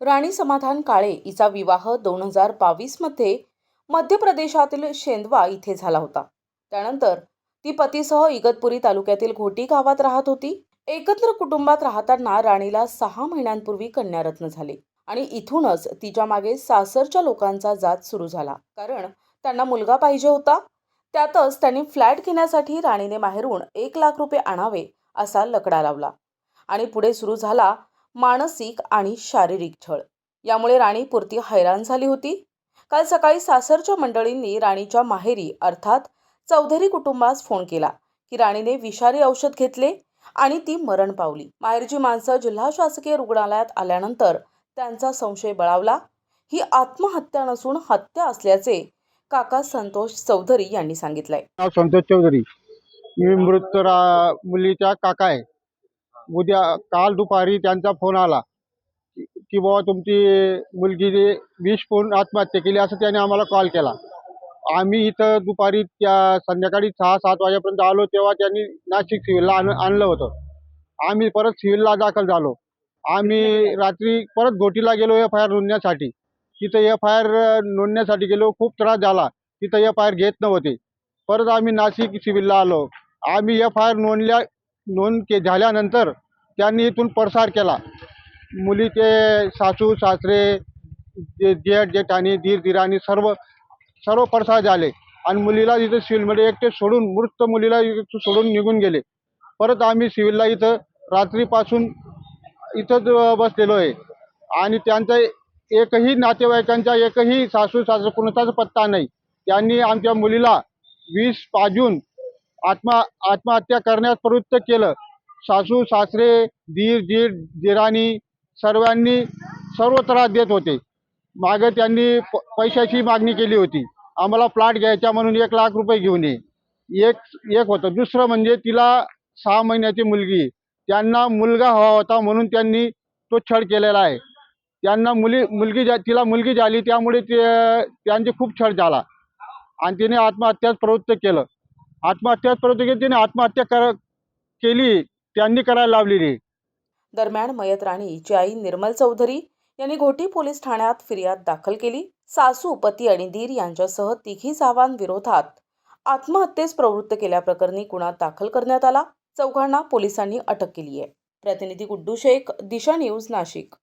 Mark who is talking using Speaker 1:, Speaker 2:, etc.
Speaker 1: राणी समाधान काळे हिचा विवाह दोन हजार बावीसमध्ये मध्य प्रदेशातील शेंदवा इथे झाला होता. त्यानंतर ती पतीसह इगतपुरी तालुक्यातील घोटी गावात राहत होती. एकत्र कुटुंबात राहताना राणीला सहा महिन्यांपूर्वी कन्यारत्न झाले आणि इथूनच तिच्यामागे सासरच्या लोकांचा जात सुरू झाला. कारण त्यांना मुलगा पाहिजे होता. त्यातच त्यांनी फ्लॅट घेण्यासाठी राणीने माहेरून एक लाख रुपये आणावे असा लकडा लावला आणि पुढे सुरू झाला मानसिक आणि शारीरिक छळ. यामुळे राणी पुरती हैराण झाली होती. काल सकाळी सासरच्या मंडळींनी राणीच्या माहेरी अर्थात चौधरी कुटुंबास फोन केला की राणीने विषारी औषध घेतले आणि ती मरण पावली. माहेरची माणसं जिल्हा शासकीय रुग्णालयात आल्यानंतर त्यांचा संशय बळावला. ही आत्महत्या नसून हत्या असल्याचे काका संतोष चौधरी यांनी सांगितलंय.
Speaker 2: संतोष चौधरी. मी मृत मुलीचा काका आहे. उद्या काल दुपारी त्यांचा फोन आला की- बाबा तुमची मुलगी विष फोन आत्महत्या केली असं त्याने आम्हाला कॉल केला. आम्ही इथं दुपारी त्या संध्याकाळी सहा सात वाजेपर्यंत आलो तेव्हा त्यांनी नाशिक सिव्हिलला आण आणलं होतं. आम्ही परत सिव्हिलला दाखल झालो. आम्ही रात्री परत घोटीला गेलो एफ आय आर नोंदण्यासाठी. तिथं एफ आय आर नोंदण्यासाठी गेलो खूप त्रास झाला. तिथं एफ आय आर घेत नव्हते. परत आम्ही नाशिक सिव्हिलला आलो. आम्ही एफ आय आर नोंदल्या नोंद के झाल्यानंतर त्यांनी इथून पडसार केला. मुलीचे सासू सासरे जे जेठ जेठाणी धीर धीराणी सर्व सर्व पडसार झाले. आणि मुलीला इथं सिव्हिलमध्ये एकटे सोडून मृत मुलीला इथं सोडून निघून गेले. परत आम्ही सिव्हिलला इथं रात्रीपासून इथंच बसलेलो आहे. आणि त्यांचा एकही नातेवाईकांचा एकही सासू सासू कुणाचाच पत्ता नाही. त्यांनी आमच्या मुलीला वीस पाजून आत्मा आत्महत्या करण्यास प्रवृत्त केलं. सासू सासरे धीर जीर दिराणी सर्वांनी सर्व त्रास देत होते. मागं त्यांनी प पैशाची मागणी केली होती. आम्हाला प्लॉट घ्यायचा म्हणून एक लाख रुपये घेऊन ये. एक एक होतं. दुसरं म्हणजे तिला सहा महिन्याची मुलगी. त्यांना मुलगा हवा होता म्हणून त्यांनी तो छळ केलेला आहे. त्यांना मुली मुलगी जा तिला मुलगी झाली त्यामुळे ते त्यांचे खूप छळ झाला. आणि तिने आत्महत्याच प्रवृत्त केलं. आत्महत्यास प्रवृत्त केली आत्महत्या कर केली त्यांनी करायला लावलेली.
Speaker 1: दरम्यान मयत राणीची आई निर्मल चौधरी यांनी घोटी पोलीस ठाण्यात फिर्याद दाखल केली. सासू पती आणि दीर यांच्यासह तिघी जावांविरोधात आत्महत्येस प्रवृत्त केल्याप्रकरणी गुन्हा दाखल करण्यात आला. चौघांना पोलिसांनी अटक केली आहे प्रतिनिधी गुड्डू शेख दिशा न्यूज नाशिक.